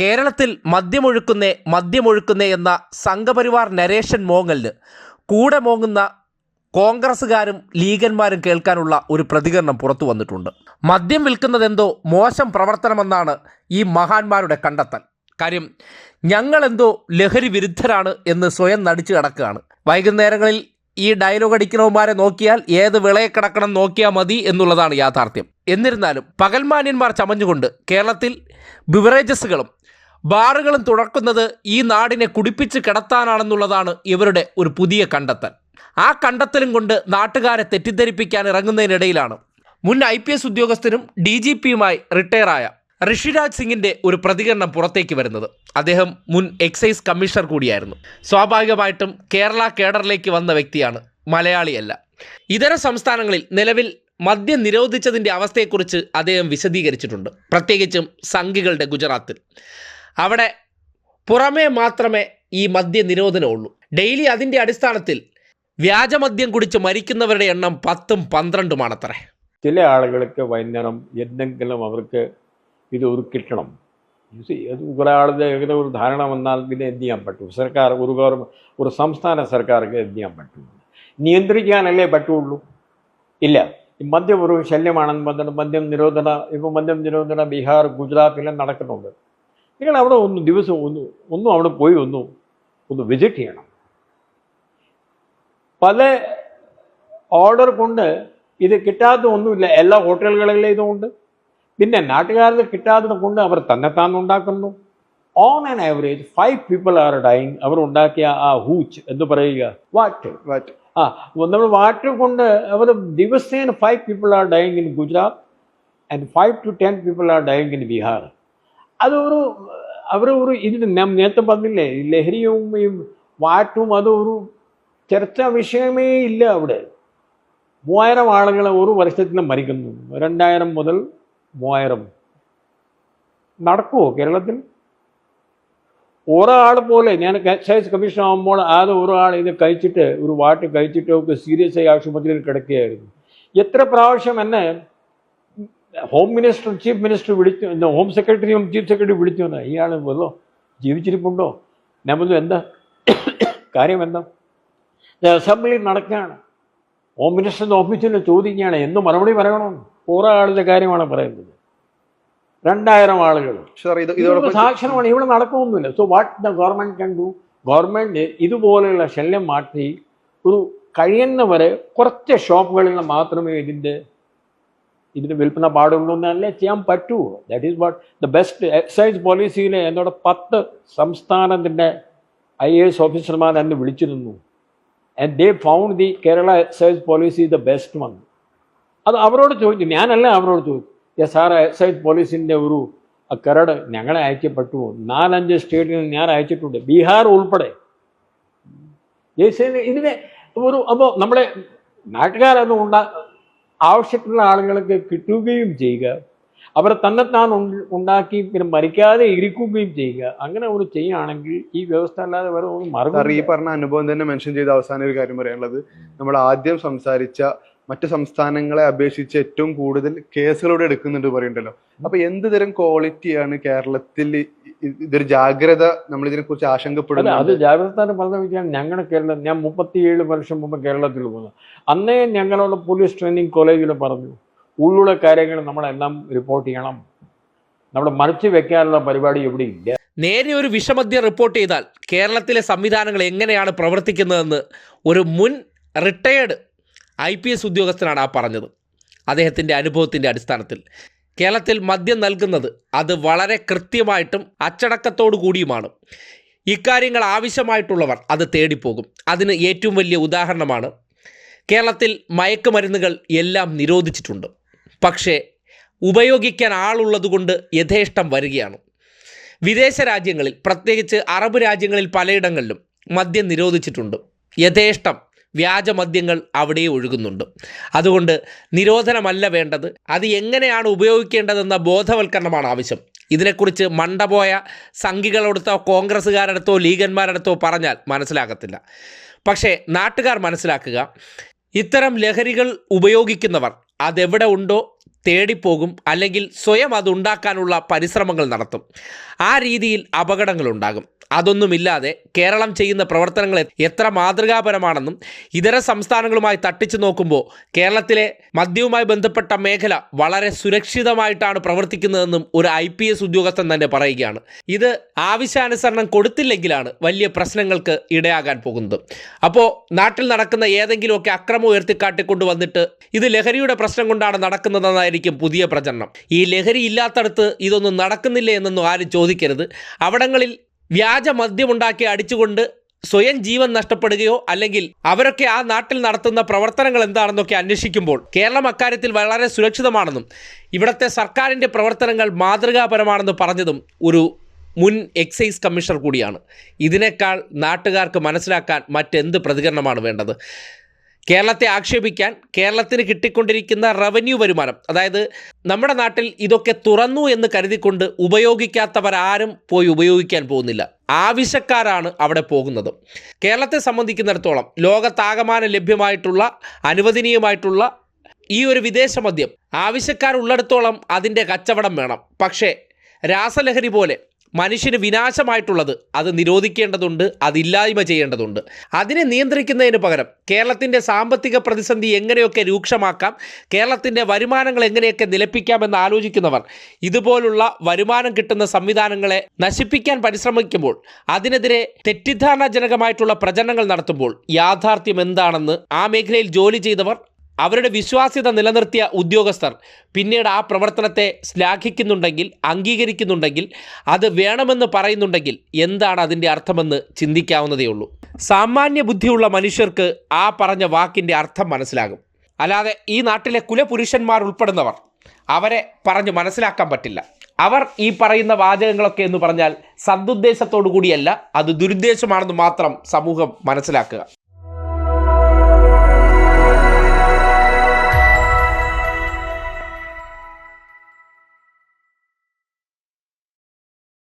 കേരളത്തിൽ മദ്യമൊഴുക്കുന്നേ മദ്യമൊഴുക്കുന്നേ എന്ന സംഘപരിവാർ നരേഷൻ മോങ്ങലിന് കൂടെ മോങ്ങുന്ന കോൺഗ്രസ്സുകാരും ലീഗന്മാരും കേൾക്കാനുള്ള ഒരു പ്രതികരണം പുറത്തു വന്നിട്ടുണ്ട്. മദ്യം വിൽക്കുന്നതെന്തോ മോശം പ്രവർത്തനമെന്നാണ് ഈ മഹാന്മാരുടെ കണ്ടെത്തൽ. കാര്യം ഞങ്ങളെന്തോ ലഹരി വിരുദ്ധരാണ് എന്ന് സ്വയം നടിച്ചു കിടക്കുകയാണ്. വൈകുന്നേരങ്ങളിൽ ഈ ഡയലോഗ് അടിക്കണവന്മാരെ നോക്കിയാൽ ഏത് വിളയെ കിടക്കണം നോക്കിയാൽ മതി എന്നുള്ളതാണ് യാഥാർത്ഥ്യം. എന്നിരുന്നാലും പകൽമാന്യന്മാർ ചമഞ്ഞുകൊണ്ട് കേരളത്തിൽ ബിവറേജസുകളും ബാറുകളും തുറക്കുന്നത് ഈ നാടിനെ കുടിപ്പിച്ച് കിടത്താനാണെന്നുള്ളതാണ് ഇവരുടെ ഒരു പുതിയ കണ്ടെത്തൽ. ആ കണ്ടെത്തലും കൊണ്ട് നാട്ടുകാരെ തെറ്റിദ്ധരിപ്പിക്കാൻ ഇറങ്ങുന്നതിനിടയിലാണ്. മുൻ ഐ പി എസ് ഉദ്യോഗസ്ഥനും ഡി ജി പിയുമായി റിട്ടയറായ ഋഷിരാജ് സിംഗിന്റെ ഒരു പ്രതികരണം പുറത്തേക്ക് വരുന്നത്. അദ്ദേഹം മുൻ എക്സൈസ് കമ്മീഷണർ കൂടിയായിരുന്നു. സ്വാഭാവികമായിട്ടും കേരള കേഡറിലേക്ക് വന്ന വ്യക്തിയാണ്. മലയാളിയല്ല. ഇതര സംസ്ഥാനങ്ങളിൽ നിലവിൽ മദ്യം നിരോധിച്ചതിന്റെ അവസ്ഥയെക്കുറിച്ച് അദ്ദേഹം വിശദീകരിച്ചിട്ടുണ്ട്. പ്രത്യേകിച്ചും സംഘികളുടെ ഗുജറാത്തിൽ. അവിടെ പുറമേ മാത്രമേ ഈ മദ്യ നിരോധനമുള്ളൂ. ഡെയിലി അതിന്റെ അടിസ്ഥാനത്തിൽ വ്യാജമദ്യം കുടിച്ച് മരിക്കുന്നവരുടെ എണ്ണം പത്തും പന്ത്രണ്ടുമാണത്രേ. ചില ആളുകൾക്ക് വൈകുന്നേരം എന്തെങ്കിലും അവർക്ക് ഇത് ഒരു see, അത് ഒരാളുടെ ഏകദേശം ഒരു ധാരണ വന്നാൽ പിന്നെ എന്ത് ചെയ്യാൻ പറ്റും? സർക്കാർ ഒരു ഒരു സംസ്ഥാന സർക്കാർക്ക് എന്ത് ചെയ്യാൻ പറ്റും? നിയന്ത്രിക്കാനല്ലേ പറ്റുള്ളൂ? ഇല്ല. ഈ മദ്യം ഒരു ശല്യമാണെന്ന് പറഞ്ഞിട്ട് മദ്യം നിരോധന ഇപ്പോൾ മദ്യം നിരോധന ബീഹാർ ഗുജറാത്തിലും നടക്കുന്നുണ്ട്. നിങ്ങൾ അവിടെ ഒന്ന് ദിവസം ഒന്ന് ഒന്നും അവിടെ പോയി ഒന്ന് ഒന്ന് വിസിറ്റ് ചെയ്യണം. പല ഓർഡർ കൊണ്ട് ഇത് കിട്ടാത്ത ഒന്നുമില്ല. എല്ലാ ഹോട്ടലുകളിലും ഇതുകൊണ്ട് പിന്നെ നാട്ടുകാരിൽ കിട്ടാത്തത് കൊണ്ട് അവർ തന്നെത്താൻ ഉണ്ടാക്കുന്നു. On an average five people are dying അവർ ഉണ്ടാക്കിയ ആ ഹൂച്ച് എന്ന് പറയുക? വാറ്റ് വാറ്റ് ആ നമ്മൾ വാറ്റ് കൊണ്ട് അവർ ദിവസേന five people are dying in Gujarat and five to ten people are dying in Bihar അതൊരു അവർ ഒരു ഇതിന് നേരത്തെ പറഞ്ഞില്ലേ ലഹരിയും വാറ്റും അതൊരു ചർച്ചാ വിഷയമേ ഇല്ല അവിടെ. മൂവായിരം ആളുകൾ ഒരു വർഷത്തിൽ മരിക്കുന്നു. രണ്ടായിരം മുതൽ മൂവായിരം. നടക്കുമോ കേരളത്തിൽ? ഒരാൾ പോലെ ഞാൻ എക്സൈസ് കമ്മീഷൻ ആകുമ്പോൾ ആദ്യം ഒരാൾ ഇത് കഴിച്ചിട്ട് ഒരു വാട്ട് കഴിച്ചിട്ട് ഒക്കെ സീരിയസ് ആയി ആശുപത്രിയിൽ കിടക്കുകയായിരുന്നു. എത്ര പ്രാവശ്യം എന്നെ ഹോം മിനിസ്റ്റർ ചീഫ് മിനിസ്റ്റർ വിളിച്ചു ഹോം സെക്രട്ടറിയും ചീഫ് സെക്രട്ടറി വിളിച്ചു എന്നാ. ഇയാൾ വല്ലോ ജീവിച്ചിരിപ്പുണ്ടോ? ഞാൻ പറഞ്ഞു എന്താ? കാര്യം എന്താ? അസംബ്ലി നടക്കുകയാണ്. ഹോം മിനിസ്റ്ററിന്റെ ഓഫീസിൽ ചോദിക്കുകയാണ് എന്ന് മറുപടി പറയണം. കുറേ ആളുടെ കാര്യമാണ് പറയുന്നത്. രണ്ടായിരം ആളുകൾ. സാക്ഷരമാണ്. ഇവിടെ നടക്കുമൊന്നുമില്ല. So what the government can do government ഇതുപോലെയുള്ള ശല്യം മാറ്റി ഒരു കഴിയുന്നവരെ കുറച്ച് ഷോപ്പുകളിൽ മാത്രമേ ഇതിന്റെ ഇതിന് വിൽപ്പന പാടുള്ളൂ എന്നല്ലേ ചെയ്യാൻ പറ്റൂ. That is what the best excise പോളിസിയിലെ എന്നോട് പത്ത് സംസ്ഥാനത്തിന്റെ ഐ എ എസ് ഓഫീസർമാർ എന്നെ വിളിച്ചിരുന്നു. And they found the Kerala excise policy the best one അത് അവരോട് ചോദിച്ചു. ഞാനല്ല അവരോട് ചോദിച്ചു "ഏ സാർ എക്സൈസ് പോലീസിന്റെ ഒരു കരട് ഞങ്ങളെ അയക്കപ്പെട്ടു. നാലഞ്ച് സ്റ്റേറ്റിൽ നിന്ന് ഞാൻ അയച്ചിട്ടുണ്ട്. ബീഹാർ ഉൾപ്പെടെ. ഇതിനെ ഒരു അപ്പോൾ നമ്മുടെ നാട്ടുകാരൊന്നും ഉണ്ടാ ആവശ്യത്തിലുള്ള ആളുകൾക്ക് കിട്ടുകയും ചെയ്യുക. അവർ തന്നെത്താൻ ഉണ്ട- ഉണ്ടാക്കി പിന്നെ മരിക്കാതെ ഇരിക്കുകയും ചെയ്യുക. അങ്ങനെ അവർ ചെയ്യുകയാണെങ്കിൽ ഈ വ്യവസ്ഥ അല്ലാതെ വേറെ സാർ ഈ പറഞ്ഞ അനുഭവം തന്നെ മെൻഷൻ ചെയ്ത അവസാന ഒരു കാര്യം പറയാനുള്ളത്. നമ്മൾ ആദ്യം സംസാരിച്ച മറ്റു സംസ്ഥാനങ്ങളെ അപേക്ഷിച്ച് ഏറ്റവും കൂടുതൽ കേസുകളോട് എടുക്കുന്നുണ്ട് പറയണ്ടല്ലോ അപ്പൊ എന്ത് തരം ക്വാളിറ്റിയാണ് കേരളത്തിൽ ഇതൊരു ജാഗ്രത നമ്മൾ ഇതിനെ കുറിച്ച് ആശങ്കപ്പെടുന്നത്? അത് ജാഗ്രത പറഞ്ഞ വെച്ചാൽ ഞങ്ങളുടെ കേരളം ഞാൻ മുപ്പത്തിയേഴ് വർഷം മുമ്പ് കേരളത്തിൽ പോകുന്നു അന്നേ ഞങ്ങളോട് പോലീസ് ട്രെയിനിങ് കോളേജിൽ പറഞ്ഞു ഉള്ളിലെ കാര്യങ്ങൾ നമ്മളെല്ലാം റിപ്പോർട്ട് ചെയ്യണം. നമ്മുടെ മറച്ചു വെക്കാനുള്ള പരിപാടി ഇവിടെ ഇല്ല. നേരെ ഒരു വിഷമദ്യം റിപ്പോർട്ട് ചെയ്താൽ കേരളത്തിലെ സംവിധാനങ്ങൾ എങ്ങനെയാണ് പ്രവർത്തിക്കുന്നതെന്ന് ഒരു മുൻ റിട്ടയേർഡ് ഐ പി എസ് ഉദ്യോഗസ്ഥനാണ് ആ പറഞ്ഞത്. അദ്ദേഹത്തിന്റെ അനുഭവത്തിന്റെ അടിസ്ഥാനത്തിൽ. കേരളത്തിൽ മദ്യം നൽകുന്നത് അത് വളരെ കൃത്യമായിട്ടും അച്ചടക്കത്തോടു കൂടിയുമാണ്. ഇക്കാര്യങ്ങൾ ആവശ്യമായിട്ടുള്ളവർ അത് തേടിപ്പോകും. അതിന് ഏറ്റവും വലിയ ഉദാഹരണമാണ് കേരളത്തിൽ മയക്കുമരുന്നുകൾ എല്ലാം നിരോധിച്ചിട്ടുണ്ട്. പക്ഷേ ഉപയോഗിക്കാൻ ആളുള്ളതുകൊണ്ട് യഥേഷ്ടം വരികയാണ്. വിദേശ രാജ്യങ്ങളിൽ പ്രത്യേകിച്ച് അറബ് രാജ്യങ്ങളിൽ പലയിടങ്ങളിലും മദ്യം നിരോധിച്ചിട്ടുണ്ട്. യഥേഷ്ടം വ്യാജമദ്യങ്ങൾ അവിടെ ഒഴുകുന്നുണ്ട്. അതുകൊണ്ട് നിരോധനമല്ല വേണ്ടത്. അത് എങ്ങനെയാണ് ഉപയോഗിക്കേണ്ടതെന്ന ബോധവൽക്കരണമാണ് ആവശ്യം. ഇതിനെക്കുറിച്ച് മണ്ടപോയ സംഘികളടുത്തോ കോൺഗ്രസ്സുകാരടുത്തോ ലീഗന്മാരടുത്തോ പറഞ്ഞാൽ മനസ്സിലാകത്തില്ല. പക്ഷേ നാട്ടുകാർ മനസ്സിലാക്കുക ഇത്തരം ലഹരികൾ ഉപയോഗിക്കുന്നവർ അതെവിടെ ഉണ്ടോ തേടിപ്പോകും അല്ലെങ്കിൽ സ്വയം അത് ഉണ്ടാക്കാനുള്ള പരിശ്രമങ്ങൾ നടത്തും. ആ രീതിയിൽ അപകടങ്ങൾ ഉണ്ടാകും അതൊന്നുമില്ലാതെ കേരളം ചെയ്യുന്ന പ്രവർത്തനങ്ങൾ എത്ര മാതൃകാപരമാണെന്നും ഇതര സംസ്ഥാനങ്ങളുമായി തട്ടിച്ചു നോക്കുമ്പോൾ കേരളത്തിലെ മദ്യവുമായി ബന്ധപ്പെട്ട മേഖല വളരെ സുരക്ഷിതമായിട്ടാണ് പ്രവർത്തിക്കുന്നതെന്നും ഒരു ഐ പി എസ് ഉദ്യോഗസ്ഥൻ തന്നെ പറയുകയാണ്. ഇത് ആവശ്യാനുസരണം കൊടുത്തില്ലെങ്കിലാണ് വലിയ പ്രശ്നങ്ങൾക്ക് ഇടയാകാൻ പോകുന്നത്. അപ്പോൾ നാട്ടിൽ നടക്കുന്ന ഏതെങ്കിലുമൊക്കെ അക്രമം ഉയർത്തിക്കാട്ടിക്കൊണ്ട് വന്നിട്ട് ഇത് ലഹരിയുടെ പ്രശ്നം കൊണ്ടാണ് നടക്കുന്നതെന്നായിരിക്കും പുതിയ പ്രചരണം. ഈ ലഹരി ഇല്ലാത്തടത്ത് ഇതൊന്നും നടക്കുന്നില്ല എന്നൊന്നും ആരും ചോദിക്കരുത്. അവിടങ്ങളിൽ വ്യാജ മദ്യമുണ്ടാക്കി അടിച്ചുകൊണ്ട് സ്വയം ജീവൻ നഷ്ടപ്പെടുകയോ അല്ലെങ്കിൽ അവരൊക്കെ ആ നാട്ടിൽ നടത്തുന്ന പ്രവർത്തനങ്ങൾ എന്താണെന്നൊക്കെ അന്വേഷിക്കുമ്പോൾ കേരളം അക്കാര്യത്തിൽ വളരെ സുരക്ഷിതമാണെന്നും ഇവിടുത്തെ സർക്കാരിന്റെ പ്രവർത്തനങ്ങൾ മാതൃകാപരമാണെന്ന് പറഞ്ഞതും ഒരു മുൻ എക്സൈസ് കമ്മീഷണർ കൂടിയാണ്. ഇതിനേക്കാൾ നാട്ടുകാർക്ക് മനസ്സിലാക്കാൻ മറ്റെന്ത് പ്രതികരണമാണ് വേണ്ടത്? കേരളത്തെ ആക്ഷേപിക്കാൻ കേരളത്തിന് കിട്ടിക്കൊണ്ടിരിക്കുന്ന റവന്യൂ വരുമാനം അതായത് നമ്മുടെ നാട്ടിൽ ഇതൊക്കെ തുറന്നു എന്ന് കരുതിക്കൊണ്ട് ഉപയോഗിക്കാത്തവരാരും പോയി ഉപയോഗിക്കാൻ പോകുന്നില്ല. ആവശ്യക്കാരാണ് അവിടെ പോകുന്നത്. കേരളത്തെ സംബന്ധിക്കുന്നിടത്തോളം ലോകത്താകമാനം ലഭ്യമായിട്ടുള്ള അനുവദനീയമായിട്ടുള്ള ഈ ഒരു വിദേശ മദ്യം ആവശ്യക്കാരുള്ളിടത്തോളം അതിന്റെ കച്ചവടം വേണം. പക്ഷേ രാസലഹരി പോലെ മനുഷ്യന് വിനാശമായിട്ടുള്ളത് അത് നിരോധിക്കേണ്ടതുണ്ട് അതില്ലായ്മ ചെയ്യേണ്ടതുണ്ട്. അതിനെ നിയന്ത്രിക്കുന്നതിന് പകരം കേരളത്തിന്റെ സാമ്പത്തിക പ്രതിസന്ധി എങ്ങനെയൊക്കെ രൂക്ഷമാക്കാം കേരളത്തിന്റെ വരുമാനങ്ങൾ എങ്ങനെയൊക്കെ നിലപ്പിക്കാമെന്ന് ആലോചിക്കുന്നവർ ഇതുപോലുള്ള വരുമാനം കിട്ടുന്ന സംവിധാനങ്ങളെ നശിപ്പിക്കാൻ പരിശ്രമിക്കുമ്പോൾ അതിനെതിരെ തെറ്റിദ്ധാരണാജനകമായിട്ടുള്ള പ്രചരണങ്ങൾ നടത്തുമ്പോൾ യാഥാർത്ഥ്യം എന്താണെന്ന് ആ മേഖലയിൽ ജോലി ചെയ്തവർ അവരുടെ വിശ്വാസ്യത നിലനിർത്തിയ ഉദ്യോഗസ്ഥർ പിന്നീട് ആ പ്രവർത്തനത്തെ ശ്ലാഘിക്കുന്നുണ്ടെങ്കിൽ അംഗീകരിക്കുന്നുണ്ടെങ്കിൽ അത് വേണമെന്ന് പറയുന്നുണ്ടെങ്കിൽ എന്താണ് അതിന്റെ അർത്ഥമെന്ന് ചിന്തിക്കാവുന്നതേ ഉള്ളൂ. സാമാന്യ ബുദ്ധിയുള്ള മനുഷ്യർക്ക് ആ പറഞ്ഞ വാക്കിന്റെ അർത്ഥം മനസ്സിലാകും. അല്ലാതെ ഈ നാട്ടിലെ കുലപുരുഷന്മാർ ഉൾപ്പെടുന്നവർ അവരെ പറഞ്ഞ് മനസ്സിലാക്കാൻ പറ്റില്ല. അവർ ഈ പറയുന്ന വാചകങ്ങളൊക്കെ എന്ന് പറഞ്ഞാൽ സദുദ്ദേശത്തോടു കൂടിയല്ല അത് ദുരുദ്ദേശമാണെന്ന് മാത്രം സമൂഹം മനസ്സിലാക്കുക.